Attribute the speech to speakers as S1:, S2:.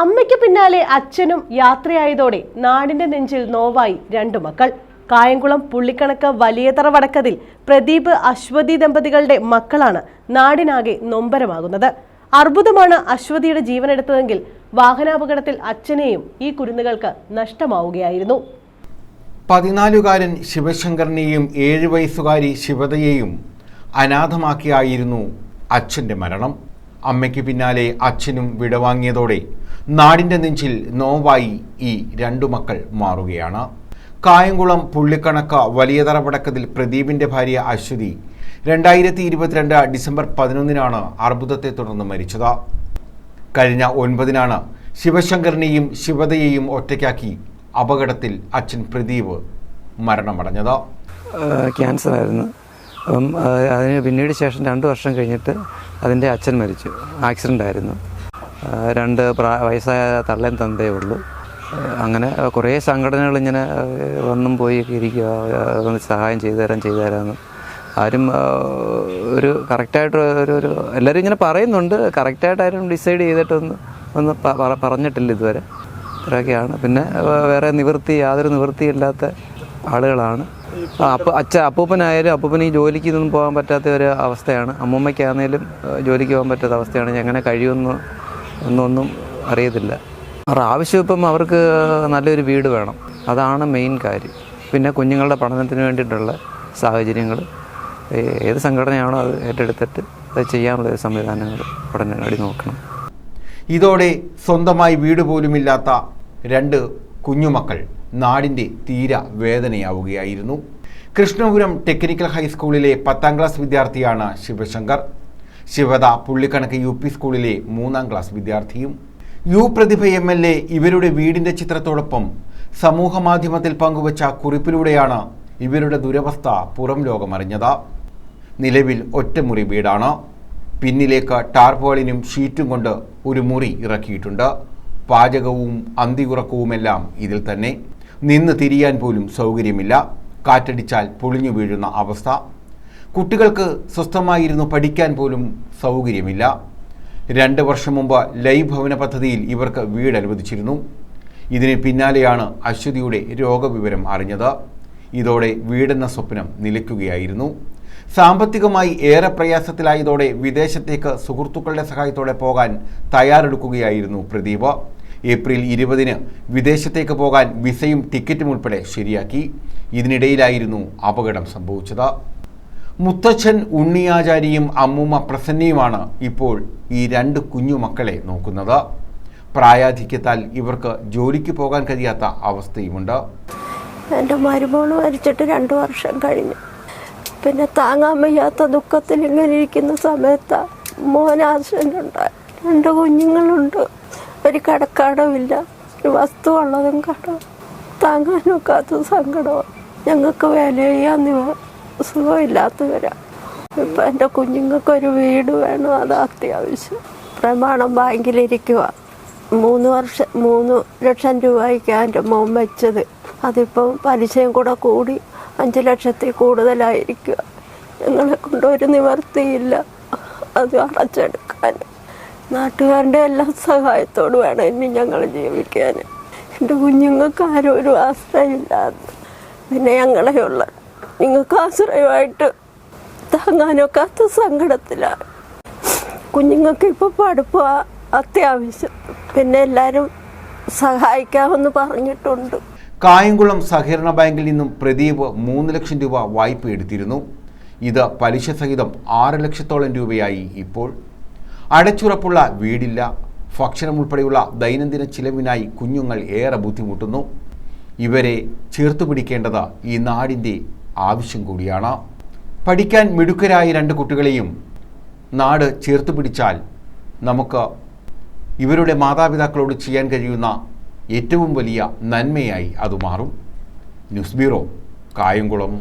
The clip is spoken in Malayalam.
S1: അമ്മയ്ക്ക് പിന്നാലെ അച്ഛനും യാത്രയായതോടെ നാടിന്റെ നെഞ്ചിൽ നോവായി രണ്ടു മക്കൾ. കായംകുളം പുള്ളിക്കണക്ക് വലിയതറ വടക്കതിൽ പ്രദീപ് അശ്വതി ദമ്പതികളുടെ മക്കളാണ് നാടിനാകെ നൊമ്പരമാകുന്നത്. അർബുദമാണ് അശ്വതിയുടെ ജീവനെടുത്തതെങ്കിൽ വാഹനാപകടത്തിൽ അച്ഛനെയും ഈ കുരുന്നുകൾക്ക് നഷ്ടമാവുകയായിരുന്നു.
S2: പതിനാലുകാരൻ ശിവശങ്കറിനെയും ഏഴ് വയസ്സുകാരി ശിവതയെയും അനാഥമാക്കിയായിരുന്നു അച്ഛന്റെ മരണം. അമ്മയ്ക്ക് പിന്നാലെ അച്ഛനും വിടവാങ്ങിയതോടെ നാടിന്റെ നെഞ്ചിൽ നോവായി ഈ രണ്ടു മക്കൾ മാറുകയാണ്. കായംകുളം പുള്ളിക്കണക്ക വലിയതറ വടക്കതിൽ പ്രദീപിന്റെ ഭാര്യ അശ്വതി രണ്ടായിരത്തി ഇരുപത്തിരണ്ട് ഡിസംബർ പതിനൊന്നിനാണ് അർബുദത്തെ തുടർന്ന് മരിച്ചത്. കഴിഞ്ഞ ഒൻപതിനാണ് ശിവശങ്കറിനെയും ശിവതയെയും ഒറ്റയ്ക്കാക്കി അപകടത്തിൽ അച്ഛൻ പ്രദീപ് മരണമടഞ്ഞത്.
S3: ക്യാൻസർ ആയിരുന്നു അപ്പം അതിന് പിന്നീട് ശേഷം രണ്ട് വർഷം കഴിഞ്ഞിട്ട് അതിന്റെ അച്ഛൻ മരിച്ചു. ആക്സിഡന്റ് ആയിരുന്നു. രണ്ട് പ്രാ വയസ്സായ തള്ളയും തന്തേ ഉള്ളൂ. അങ്ങനെ കുറേ സംഘടനകൾ ഇങ്ങനെ വന്നും പോയി ഇരിക്കുക സഹായം ചെയ്തു തരാൻ ചെയ്തു തരാമെന്ന്. ആരും ഒരു കറക്റ്റായിട്ട് ഒരു ഒരു എല്ലാവരും ഇങ്ങനെ പറയുന്നുണ്ട്. കറക്റ്റായിട്ട് ആരും ഡിസൈഡ് ചെയ്തിട്ടൊന്ന് ഒന്ന് പറഞ്ഞിട്ടില്ല ഇതുവരെ. ഇത്രയൊക്കെയാണ്. പിന്നെ വേറെ നിവൃത്തി യാതൊരു നിവൃത്തിയില്ലാത്ത ആളുകളാണ്. അപ്പ അച്ഛ അപ്പൂപ്പനായാലും അപ്പൂപ്പന് ഈ ജോലിക്ക് ഇതൊന്നും പോകാൻ പറ്റാത്ത ഒരു അവസ്ഥയാണ്. അമ്മൂമ്മയ്ക്കാണേലും ഏഹ്, ജോലിക്ക് പോകാൻ പറ്റാത്ത അവസ്ഥയാണ്. എങ്ങനെ കഴിയുമെന്ന് എന്നൊന്നും അറിയത്തില്ല. അവരുടെ ആവശ്യം ഇപ്പം അവർക്ക് നല്ലൊരു വീട് വേണം. അതാണ് മെയിൻ കാര്യം. പിന്നെ കുഞ്ഞുങ്ങളുടെ പഠനത്തിന് വേണ്ടിയിട്ടുള്ള സാഹചര്യങ്ങൾ. ഏത് സംഘടനയാണോ അത് ഏറ്റെടുത്തിട്ട് അത് ചെയ്യാനുള്ള സംവിധാനങ്ങൾ ഉടനടി നോക്കണം.
S2: ഇതോടെ സ്വന്തമായി വീട് പോലുമില്ലാത്ത രണ്ട് കുഞ്ഞുമക്കൾ നാടിന്റെ തീര വേദനയാവുകയായിരുന്നു. കൃഷ്ണപുരം ടെക്നിക്കൽ ഹൈസ്കൂളിലെ പത്താം ക്ലാസ് വിദ്യാർത്ഥിയാണ് ശിവശങ്കർ. ശിവദ പുള്ളിക്കണക്ക് യു പി സ്കൂളിലെ മൂന്നാം ക്ലാസ് വിദ്യാർത്ഥിയും. U Prathibha M L A ഇവരുടെ വീടിന്റെ ചിത്രത്തോടൊപ്പം സമൂഹ മാധ്യമത്തിൽ പങ്കുവച്ച കുറിപ്പിലൂടെയാണ് ഇവരുടെ ദുരവസ്ഥ പുറം ലോകമറിഞ്ഞത്. നിലവിൽ ഒറ്റമുറി വീടാണ്. പിന്നിലേക്ക് ടാർപോളിനും ഷീറ്റും കൊണ്ട് ഒരു മുറി ഇറക്കിയിട്ടുണ്ട്. പാചകവും അന്തിയുറക്കവുമെല്ലാം ഇതിൽ തന്നെ. നിന്ന് തിരിയാൻ പോലും സൗകര്യമില്ല. കാറ്റടിച്ചാൽ പൊളിഞ്ഞു വീഴുന്ന അവസ്ഥ. കുട്ടികൾക്ക് സ്വസ്ഥമായിരുന്നു പഠിക്കാൻ പോലും സൗകര്യമില്ല. രണ്ട് വർഷം മുമ്പ് ലൈവ് ഭവന പദ്ധതിയിൽ ഇവർക്ക് വീട് അനുവദിച്ചിരുന്നു. ഇതിന് പിന്നാലെയാണ് അശ്വതിയുടെ രോഗവിവരം അറിഞ്ഞത്. ഇതോടെ വീടെന്ന സ്വപ്നം നിലയ്ക്കുകയായിരുന്നു. സാമ്പത്തികമായി ഏറെ പ്രയാസത്തിലായതോടെ വിദേശത്തേക്ക് സുഹൃത്തുക്കളുടെ സഹായത്തോടെ പോകാൻ തയ്യാറെടുക്കുകയായിരുന്നു പ്രദീപ്. ഏപ്രിൽ ഇരുപതിന് വിദേശത്തേക്ക് പോകാൻ വിസയും ടിക്കറ്റും ഉൾപ്പെടെ ശരിയാക്കി. ഇതിനിടയിലായിരുന്നു അപകടം സംഭവിച്ചത്. മുത്തച്ഛൻ ഉണ്ണിയാചാരിയും അമ്മൂമ്മ പ്രസന്നയുമാണ് ഇപ്പോൾ ഈ രണ്ട് കുഞ്ഞു മക്കളെ നോക്കുന്നത്. പ്രായാധിക്യത്താൽ ഇവർക്ക് ജോലിക്ക് പോകാൻ കഴിയാത്ത അവസ്ഥയുമുണ്ട്.
S4: എന്റെ മരുമോൾ മരിച്ചിട്ട് രണ്ട് വർഷം കഴിഞ്ഞു. പിന്നെ താങ്ങാൻ വയ്യാത്ത ദുഃഖത്തിൽ ഇങ്ങനെ ഇരിക്കുന്ന സമയത്ത് മോനാശനുണ്ട് രണ്ട് കുഞ്ഞുങ്ങളുണ്ട്. ഒരു കടക്കാടമില്ല ഒരു വസ്തു ഉള്ളതും കടം താങ്ങാനൊക്കാത്ത സങ്കടമാണ് ഞങ്ങൾക്ക് വില ചെയ്യാൻ സുഖമില്ലാത്തവരാ. ഇപ്പം എന്റെ കുഞ്ഞുങ്ങൾക്കൊരു വീട് വേണം. അത് അത്യാവശ്യം. പ്രമാണം ബാങ്കിലിരിക്കുക മൂന്ന് വർഷം മൂന്ന് ലക്ഷം രൂപയ്ക്കാണ് എന്റെ മോൻ വെച്ചത്. അതിപ്പം പലിശയും കൂടെ കൂടി അഞ്ച് ലക്ഷത്തിൽ കൂടുതലായിരിക്കുക ഞങ്ങളെ കൊണ്ടൊരു നിവർത്തിയില്ല. അത് അടച്ചെടുക്കാൻ. നാട്ടുകാരുടെ എല്ലാ സഹായത്തോട് വേണം ഇനി ഞങ്ങൾ ജീവിക്കാൻ എന്റെ കുഞ്ഞുങ്ങൾക്ക് ആരും ഒരു ആശ്രയമില്ലാതെ പിന്നെ ഞങ്ങളെയുള്ള നിങ്ങൾക്ക് ആശ്രയമായിട്ട് താങ്ങാനൊക്കാത്ത സങ്കടത്തിലാണ് കുഞ്ഞുങ്ങൾക്ക് ഇപ്പോൾ പഠിപ്പ് അത്യാവശ്യം. പിന്നെ എല്ലാവരും സഹായിക്കാമെന്ന് പറഞ്ഞിട്ടുണ്ട്.
S2: കായംകുളം സഹകരണ ബാങ്കിൽ നിന്നും പ്രദീപ് മൂന്ന് ലക്ഷം രൂപ വായ്പ എടുത്തിരുന്നു. ഇത് പലിശ സഹിതം ആറ് ലക്ഷത്തോളം രൂപയായി ഇപ്പോൾ അടച്ചുറപ്പുള്ള വീടില്ല. ഭക്ഷണം ഉൾപ്പെടെയുള്ള ദൈനംദിന ചിലവിനായി കുഞ്ഞുങ്ങൾ ഏറെ ബുദ്ധിമുട്ടുന്നു. ഇവരെ ചേർത്തു പിടിക്കേണ്ടത് ഈ നാടിന്റെ ആവശ്യം കൂടിയാണ്. പഠിക്കാൻ മിടുക്കരായ രണ്ട് കുട്ടികളെയും നാട് ചേർത്ത് പിടിച്ചാൽ നമുക്ക് ഇവരുടെ മാതാപിതാക്കളോട് ചെയ്യാൻ കഴിയുന്ന ഏറ്റവും വലിയ നന്മയായി അത് മാറും. News bureau Kayamkulam.